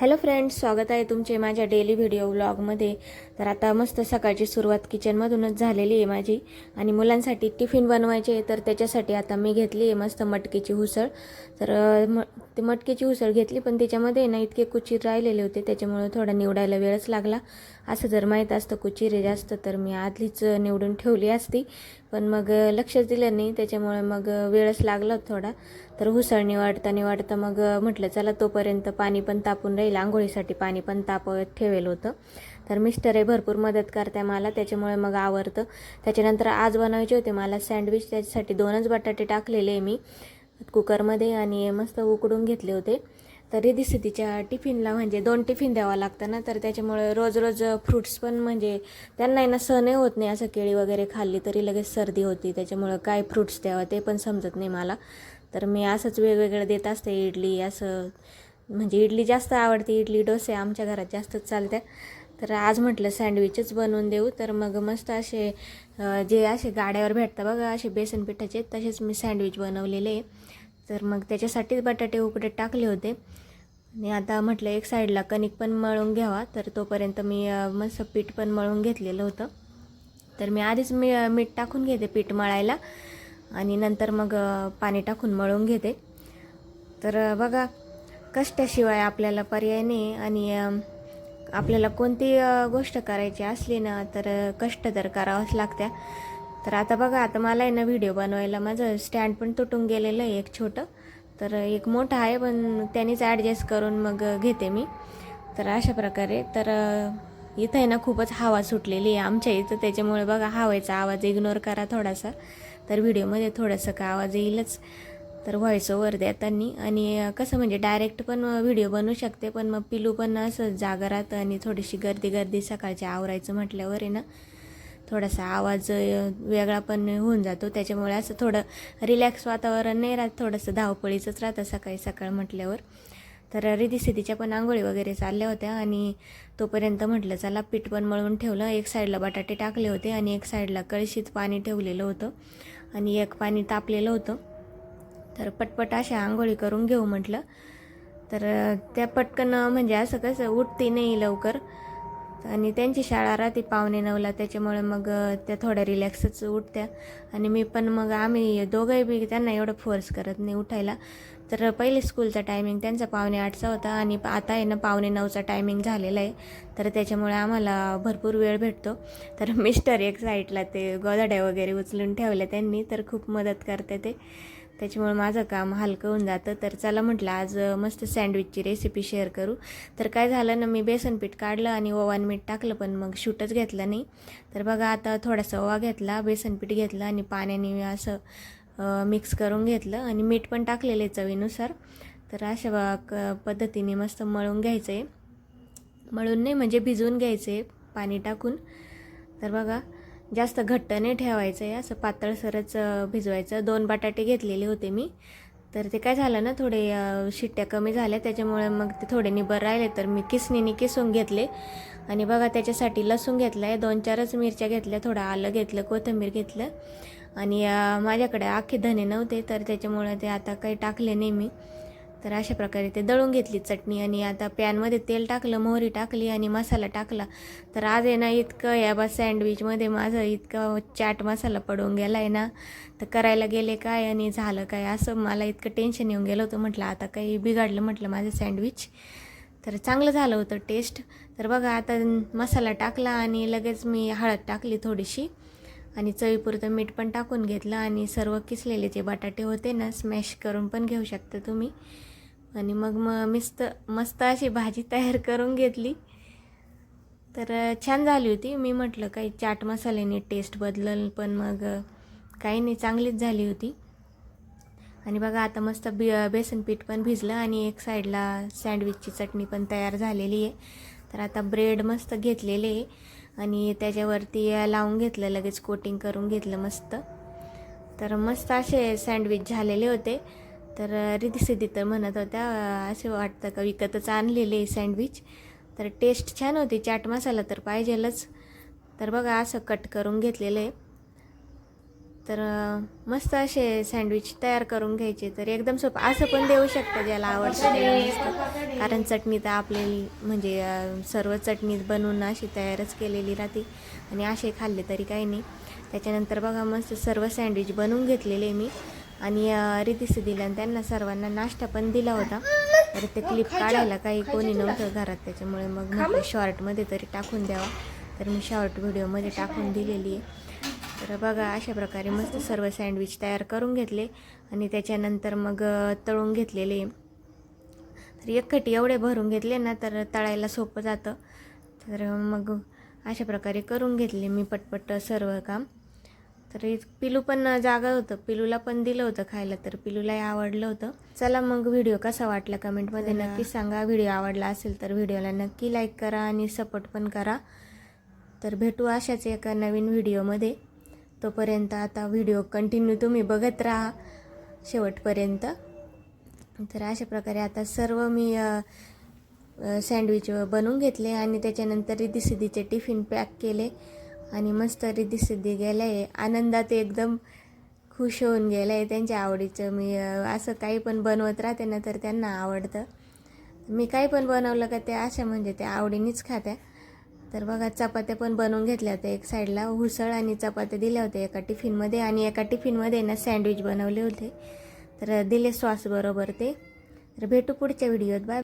Hello friends स्वागत आहे तुमचे माझ्या डेली व्हिडिओ व्लॉगमध्ये तर आता मस्त सकाळची सुरुवात किचनमधूनच झालेली आहे माझी. आणि मुलांसाठी टिफिन बनवायचे आहे, तर त्याच्यासाठी आता मी घेतली आहे मस्त मटकीची उसळ. तर म ते मटकीची उसळ घेतली पण त्याच्यामध्ये ना इतके कुचीर राहिलेले होते त्याच्यामुळे थोडा निवडायला वेळच लागला. असं जर माहीत असतं कुचीर जास्त तर मी आधीच निवडून ठेवली असती. पण मग लक्षच दिलं नाही. त्याच्यामुळे मग वेळच लागला थोडा. तर हुसळणी निवाडता निवाडता मग म्हटलं चला तोपर्यंत पाणी पण तापून राहील. आंघोळीसाठी पाणी पण तापवत ठेवेल होतं. तर मिस्टर हे भरपूर मदत करते मला. त्याच्यामुळे मग आवडतं. त्याच्यानंतर आज बनवायचे होते मला सँडविच. त्याच्यासाठी दोनच बटाटे टाकलेले मी. कुकरमध्ये आणि मस्त उकडून घेतले होते. तर रिधी तिच्या टिफिनला. म्हणजे दोन टिफिन द्यावा लागतं ना तर त्याच्यामुळे रोज रोज फ्रुट्स पण म्हणजे त्यांना ना सहनही होत नाही असं केळी वगैरे खाल्ली तरी लगेच सर्दी होती. त्याच्यामुळं काय फ्रुट्स द्यावं ते पण समजत नाही मला. तर मी असंच वेगवेगळं देत असते इडली असं. म्हणजे इडली जास्त आवडते इडली डोसे आमच्या घरात जास्तच चालत्या तर आज म्हटलं सँडविचच बनवून देऊ. तर मग मस्त असे जे असे गाड्यावर भेटतात बघा असे बेसन पिठाचे तसेच मी सँडविच बनवलेले तर मग त्याच्यासाठीच बटाटे उकडे टाकले होते. आणि आता म्हटलं एक साईडला कणिक पण मळून घ्यावा तर तोपर्यंत मी मस्त पीठ पण मळून घेतलेलं होतं. तर मी आधीच मी मीठ टाकून घेते पीठ मळायला आणि नंतर मग पाणी टाकून मळून घेते. तर बघा कष्टाशिवाय आपल्याला पर्याय नाही आणि आपल्याला कोणती गोष्ट करायची असली ना तर कष्ट तर करावंच लागत्या. तर आता बघा आता मला आहे ना व्हिडिओ बनवायला माझं स्टँड पण तुटून गेलेलं आहे एक छोटं. तर एक मोठा आहे पण त्यांनीच ॲडजस्ट करून मग घेते मी. तर अशा प्रकारे. तर इथं आहे ना खूपच हवा सुटलेली आहे आमच्या इथं. त्याच्यामुळे बघा हवेचा आवाज इग्नोर करा थोडासा. तर व्हिडिओमध्ये थोडंसं का आवाज येईलच. तर व्हॉइस ओव्हर देतानी आणि कसं म्हणजे डायरेक्ट पण व्हिडिओ बनवू शकते पण मग पिलू पण असं जागरात राहतं आणि थोडीशी गर्दी गर्दी सकाळची आवरायचं म्हटल्यावर आहे ना थोडासा आवाज वेगळा पण होऊन जातो. त्याच्यामुळे असं थोडं रिलॅक्स वातावरण नाही राहत थोडंसं धावपळीचंच राहतं सकाळी सकाळ म्हटल्यावर. तर रिधिसिद्धीच्या पण आंघोळी वगैरे चालल्या होत्या आणि तोपर्यंत म्हटलं चला पीठ पण मळून ठेवलं. एक साईडला बटाटे टाकले होते आणि एक साईडला कळशीत पाणी ठेवलेलं होतं आणि एक पाणी तापलेलं होतं. तर पटपट अशा आंघोळी करून घेऊ म्हटलं. तर त्या पटकन म्हणजे असं कसं उठते नाही लवकर. आणि त्यांची शाळा राहते पावणे नऊला. त्याच्यामुळे मग त्या थोड्या रिलॅक्सच उठत्या. आणि मी पण मग आम्ही दोघंही बी त्यांना एवढं फोर्स करत नाही उठायला. तर पहिले स्कूलचा टायमिंग त्यांचा पावणे आठचा होता आणि आता आहे ना पावणे नऊचा टायमिंग झालेला आहे. तर त्याच्यामुळे आम्हाला भरपूर वेळ भेटतो. तर मिस्टर एक साईडला ते गोदाड्या वगैरे उचलून ठेवल्या त्यांनी. तर खूप मदत करते ते. त्याच्यामुळे माझं काम हलकं होऊन जातं. तर चला म्हटलं आज मस्त सँडविचची रेसिपी शेअर करू. तर काय झालं ना मी बेसन पीठ काढलं आणि ओवान मीठ टाकलं पण मग शूटच घेतलं नाही. तर बघा आता थोडासा ओवा घेतला बेसन पीठ घेतलं आणि पाण्याने असं मिक्स करून घेतलं. आणि मीठ पण टाकलेलं आहे चवीनुसार. तर अशा क पद्धतीने मस्त मळून घ्यायचं आहे मळून नाही म्हणजे भिजवून घ्यायचं आहे पाणी टाकून. तर बघा जास्त घट्ट नाही ठेवायचं आहे असं पातळसरच भिजवायचं. दोन बटाटे घेतलेले होते मी. तर ते काय झालं ना थोडे शिट्ट्या कमी झाल्या. त्याच्यामुळे मग ते थोडे निबर राहिले. तर मी किसणीने किसून घेतले. आणि बघा त्याच्यासाठी लसूण घेतलं आहे दोन चारच मिरच्या घेतल्या. थोडं आलं घेतलं कोथिंबीर घेतलं. आणि माझ्याकडे आखे धने नव्हते. तर त्याच्यामुळे ते आता काही टाकले नाही मी. तर अशा प्रकारे ते दळून घेतली चटणी आणि आता पॅनमध्ये तेल टाकलं मोहरी टाकली आणि मसाला टाकला. तर आज आहे ना इतकं या बा सँडविचमध्ये माझं इतकं चाट मसाला पडून गेला आहे ना. तर करायला गेले काय आणि झालं काय असं मला इतकं टेन्शन येऊन गेलं होतं. म्हटलं आता काही बिघडलं म्हटलं माझं सँडविच. तर चांगलं झालं होतं टेस्ट तर बघा आता मसाला टाकला आणि लगेच मी हळद टाकली थोडीशी. आणि चवीपुरतं मीठ पण टाकून घेतलं आणि सर्व किसलेले जे बटाटे होते ना स्मॅश करून पण घेऊ शकता तुम्ही. आणि मग मग मस्त मस्त अशी भाजी तयार करून घेतली. तर छान झाली होती. मी म्हटलं काही चाट मसाल्याने टेस्ट बदलल पण मग काही नाही चांगलीच झाली होती. आणि बघा आता मस्त बी बेसन पीठ पण भिजलं आणि एक साईडला सँडविचची चटणी पण तयार झालेली आहे. तर आता ब्रेड मस्त घेतलेले आहे. आणि त्याच्यावरती लावून घेतलं लगेच कोटिंग करून घेतलं मस्त. तर मस्त असे सँडविच झालेले होते. तर रिधी सिद्धी तर म्हणत होत्या असे वाटतं का विकतच आणलेले सँडविच तर टेस्ट छान होती चाट मसाला तर पाहिजेलच. तर बघा असं कट करून घेतलेलं आहे. तर मस्त असे सँडविच तयार करून घ्यायचे. तर एकदम सोपं असं पण देऊ शकतं ज्याला आवडतं कारण चटणी तर आपली म्हणजे सर्व चटणी बनवून अशी तयारच केलेली राहते. आणि असे खाल्ले तरी काही नाही. त्याच्यानंतर बघा मस्त सर्व सँडविच बनवून घेतलेले मी. आणि रितीस दिला आणि त्यांना सर्वांना नाश्ता पण दिला होता. तर ते क्लिप काढायला काही कोणी नव्हतं घरात त्याच्यामुळे मग म्हटलं शॉर्टमध्ये तरी टाकून द्यावा. तर मी शॉर्ट व्हिडिओमध्ये टाकून दिलेली आहे. तर बघा अशा प्रकारे मस्त सर्व सँडविच तयार करून घेतले आणि त्याच्यानंतर मग तळून घेतलेले. तर एकखटी एवढे भरून घेतले ना तर तळायला सोपं जातं. तर मग अशा प्रकारे करून घेतले मी पटपट सर्व काम. तर पिलू पण जागा होतं. पिलूला पण दिलं होतं खायला तर पिलूलाही आवडलं होतं. चला मग व्हिडिओ कसा वाटला कमेंटमध्ये नक्की सांगा. व्हिडिओ आवडला असेल तर व्हिडिओला नक्की लाईक करा आणि सपोर्ट पण करा. तर भेटू अशाच एका नवीन व्हिडिओमध्ये. तोपर्यंत आता व्हिडिओ कंटिन्यू तुम्ही बघत राहा शेवटपर्यंत. तर अशा प्रकारे आता सर्व मी सँडविच बनवून घेतले आणि त्याच्यानंतर रिद्धिसिद्धीचे टिफिन पॅक केले. आणि मस्त रिद्धिसिद्धी गेलं आहे आनंदात एकदम खुश होऊन गेलं आहे त्यांच्या आवडीचं मी असं काही पण बनवत राहते ना तर त्यांना आवडतं. मी काही पण बनवलं का ते अशा म्हणजे त्या आवडीनेच खात्या. तर बघा चपात्या पण बनवून घेतल्या होत्या एक साईडला. हुसळ आणि चपात्या दिल्या होत्या एका टिफिनमध्ये आणि एका टिफिनमध्ये ना सँडविच बनवले होते. तर दिले सॉस बरोबर ते. तर भेटू पुढच्या व्हिडिओत. बाय.